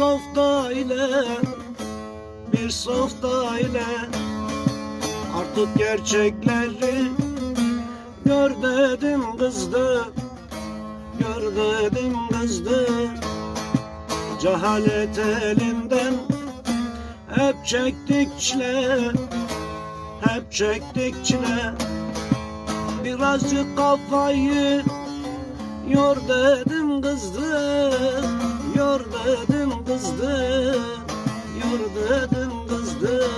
softa ile bir softa ile. Artık gerçekleri gör dedim kızdı gör dedim kızdı. Cehalet elinden hep çektik çile hep çektik çile birazcık kafayı yor dedim kızdı yor dedim kızdı yor dedim kızdı.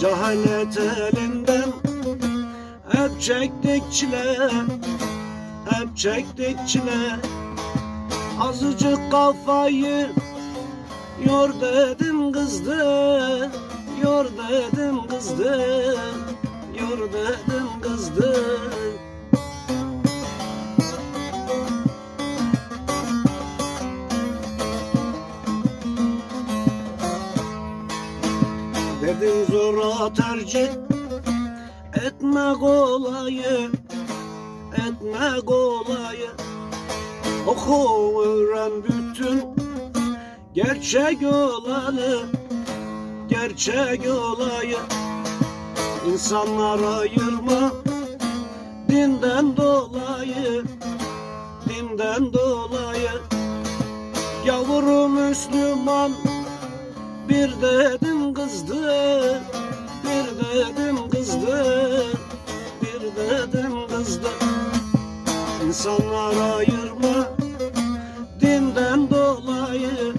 Cehalet elinden hep çektik çile hep çektik çile azıcık kafayı yor dedim kızdı yor dedim kızdı yor dedim kızdı tercih etme kolayı etme kolayı. Oku öğren bütün gerçek olanı gerçek olayı. İnsanlar ayırma dinden dolayı dinden dolayı. Yavrum Müslüman bir dedim kızdı dedim kızdı bir dedim kızdı. İnsanlar ayırma dinden dolayı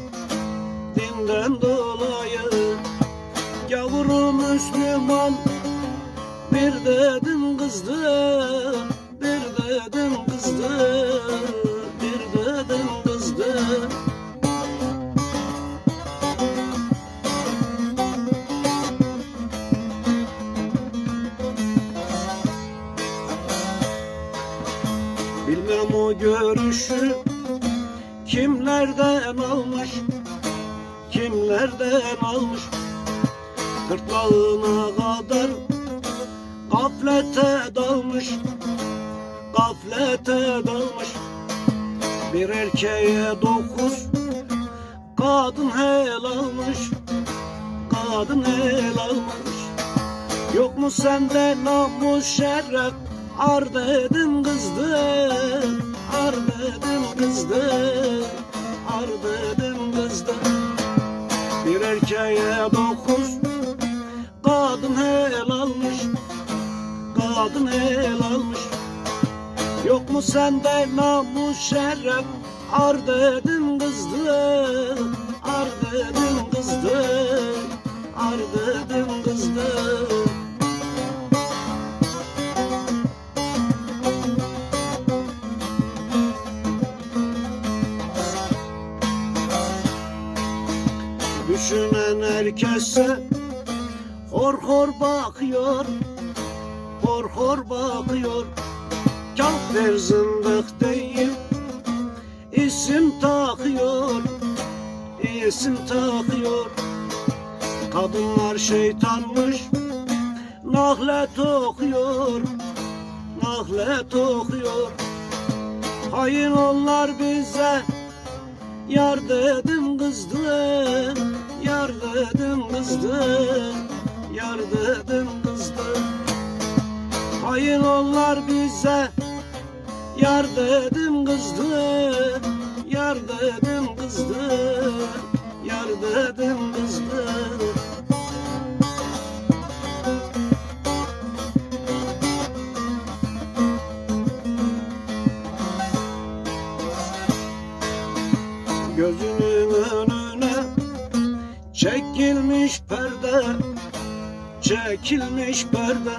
dinden dolayı. Yavrum Müslüman bir dedim kızdı bir dedim kızdı görüşü. Kimlerden almış Kimlerden almış? Gırtlağına kadar Gaflete dalmış Gaflete dalmış. Bir erkeğe dokuz Kadın hel almış Kadın hel almış. Yok mu sende namus şeref? Ar dedim kızdı Ar dedim kızdı Ar dedim kızdı. Bir erkeğe dokuz Kadın hel almış Kadın hel almış. Yok mu sende namus şeref Ar dedim kızdı Ar dedim kızdı Ar dedim kızdı Düşünen herkese hor hor bakıyor Hor hor bakıyor. Kafir zındık değil isim takıyor isim takıyor. Kadınlar şeytanmış Nahlet okuyor Nahlet okuyor. Hain onlar bize Yar dedim kızdı Yar dedim kızdı Yar dedim kızdı Hain onlar bize Yar dedim kızdı Yar dedim kızdı Yar dedim kızdı çekilmiş perde Çekilmiş perde.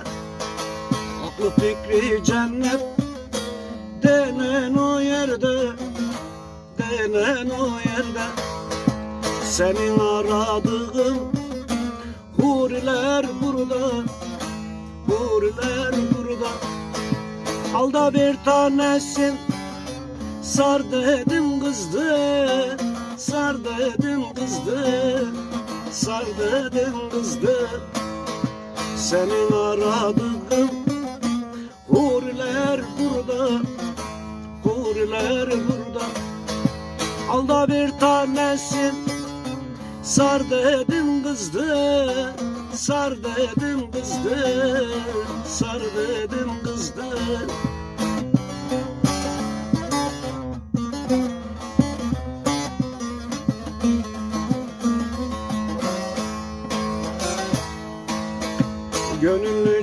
Aklı fikri cennet Denen o yerde Denen o yerde. Senin aradığın Huriler burada Huriler burada. Alda bir tanesin Sar dedim kızdı Sar dedim kızdı Sar dedim kızdı Senin aradığın Huriler burada Huriler burada. Al da bir tanesin Sar dedim kızdı Sar dedim kızdı Sar dedim kızdı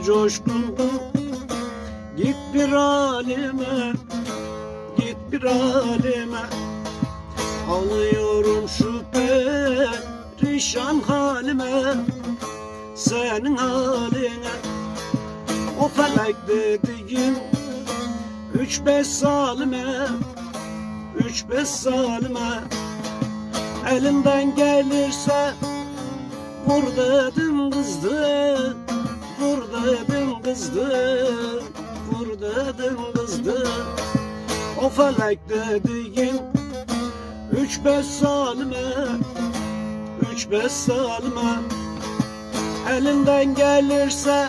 coşkun Git bir alime Git bir alime Alıyorum şu perişan halime Senin haline. O felek dediğin Üç beş salime Üç beş salime Elimden gelirse Vur dedim kızdı Vur dedim kızdı Vur dedim kızdı. O felek dediğin Üç beş salime Üç beş salime Elinden gelirse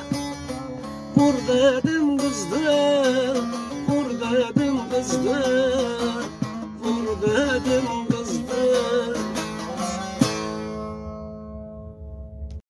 Vur dedim kızdı Vur dedim kızdı. Vur dedim